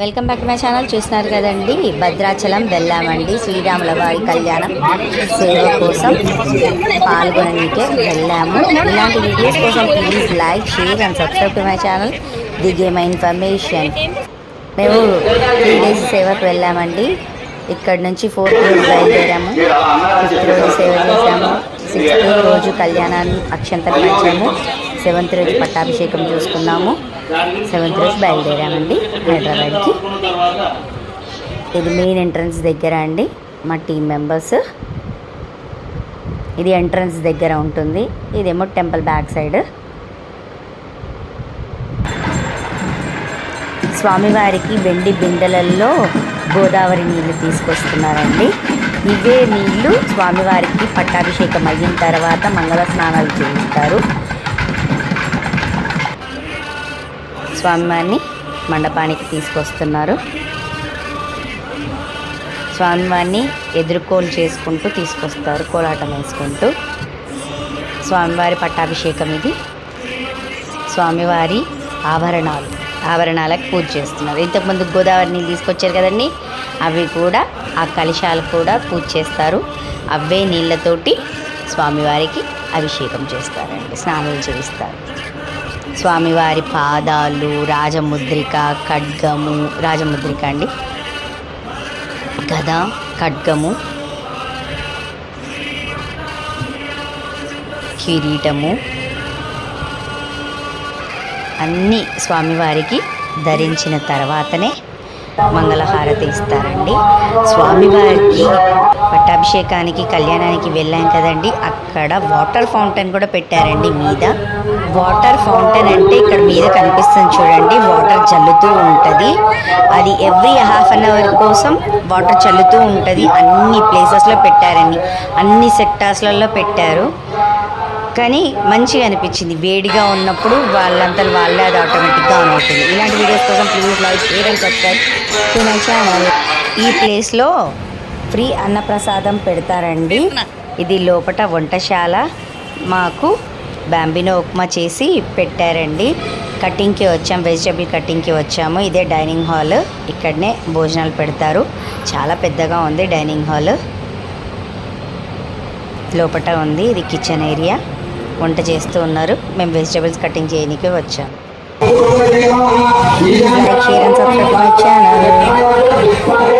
Welcome back to my channel. చూస్తున్నారు కదండి భద్రాచలం వెళ్ళామండి. శ్రీరాముల వారి కళ్యాణం సేవ కోసం పాల్గొనడానికి వెళ్ళాము. ఇలాంటి వీడియోస్ కోసం please like share and subscribe to my channel the game information మేము త్రీ డేస్ సేవకు వెళ్ళామండి. ఇక్కడ నుంచి ఫోర్త్ రోజు బయలుదేరాము. ఫిఫ్త్ రోజు సేవ చేసాము సిక్స్త్ రోజు కళ్యాణాన్ని అక్షంతరం ఇచ్చాము సెవెంత్ రోజు పట్టాభిషేకం చూసుకున్నాము. సెవెంత్ రోజు బయలుదేరామండి హైదరాబాద్కి. ఇది మెయిన్ ఎంట్రన్స్ దగ్గర అండి మా టీం మెంబర్స్. ఇది ఎంట్రన్స్ దగ్గర ఉంటుంది. ఇదేమో టెంపుల్ బ్యాక్ సైడ్. స్వామివారికి వెండి బిందెలల్లో గోదావరి నీళ్ళు తీసుకొస్తున్నారండి. ఇవే నీళ్ళు స్వామివారికి పట్టాభిషేకం అయిన తర్వాత మంగళ స్నానాలు చేయిస్తారు. స్వామివారిని మండపానికి తీసుకొస్తున్నారు. స్వామివారిని ఎదుర్కోలు చేసుకుంటూ తీసుకొస్తారు కోలాటం వేసుకుంటూ. స్వామివారి పట్టాభిషేకం ఇది. స్వామివారి ఆభరణాలు ఆభరణాలకు పూజ చేస్తున్నారు. ఇంతకుముందు గోదావరిని తీసుకొచ్చారు కదండి అవి కూడా ఆ కలశాలు కూడా పూజ చేస్తారు. అవే నీళ్ళతోటి స్వామివారికి అభిషేకం చేస్తారండి స్నానాలు చేయిస్తారు. స్వామివారి పాదాలు రాజముద్రిక ఖడ్గము రాజముద్రిక అండి. గద ఖడ్గము కిరీటము అన్నీ స్వామివారికి ధరించిన తర్వాతనే మంగళహారతి ఇస్తారండి. స్వామివారికి పట్టాభిషేకానికి కళ్యాణానికి వెళ్ళాం కదండి. అక్కడ వాటర్ ఫౌంటైన్ కూడా పెట్టారండి మీద. వాటర్ ఫౌంటైన్ అంటే ఇక్కడ మీద కనిపిస్తుంది చూడండి. వాటర్ చల్లుతూ ఉంటుంది. అది ఎవ్రీ హాఫ్ అన్ అవర్ కోసం వాటర్ చల్లుతూ ఉంటుంది. అన్ని ప్లేసెస్లో పెట్టారండి. అన్ని సెక్టార్స్లలో పెట్టారు. కానీ మంచిగా అనిపించింది. వేడిగా ఉన్నప్పుడు వాళ్ళంతా వాళ్ళే అది ఆటోమేటిక్గా ఆన్ అవుతుంది. ఇలాంటి వీడియోస్ కోసం please like share and subscribe to my channel ఈ ప్లేస్లో ఫ్రీ అన్నప్రసాదం పెడతారండి. ఇది లోపట వంటశాల. మాకు బాంబినో ఉప్మా చేసి పెట్టారండి. కటింగ్కి వచ్చాం వెజిటబుల్ కటింగ్కి వచ్చాము. ఇదే డైనింగ్ హాల్. ఇక్కడనే భోజనాలు పెడతారు. చాలా పెద్దగా ఉంది డైనింగ్ హాల్. లోపట ఉంది ఇది కిచెన్ ఏరియా. వంట చేస్తూ ఉన్నారు. మేము వెజిటబుల్స్ కటింగ్ చేయడానికి వచ్చాం. Like share and subscribe my channel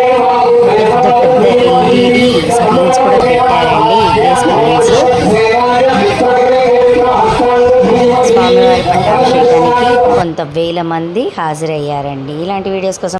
స్వామివారి పట్టాభిషేకానికి కొంత వేల మంది హాజరయ్యారండి. ఇలాంటి వీడియోస్ కోసం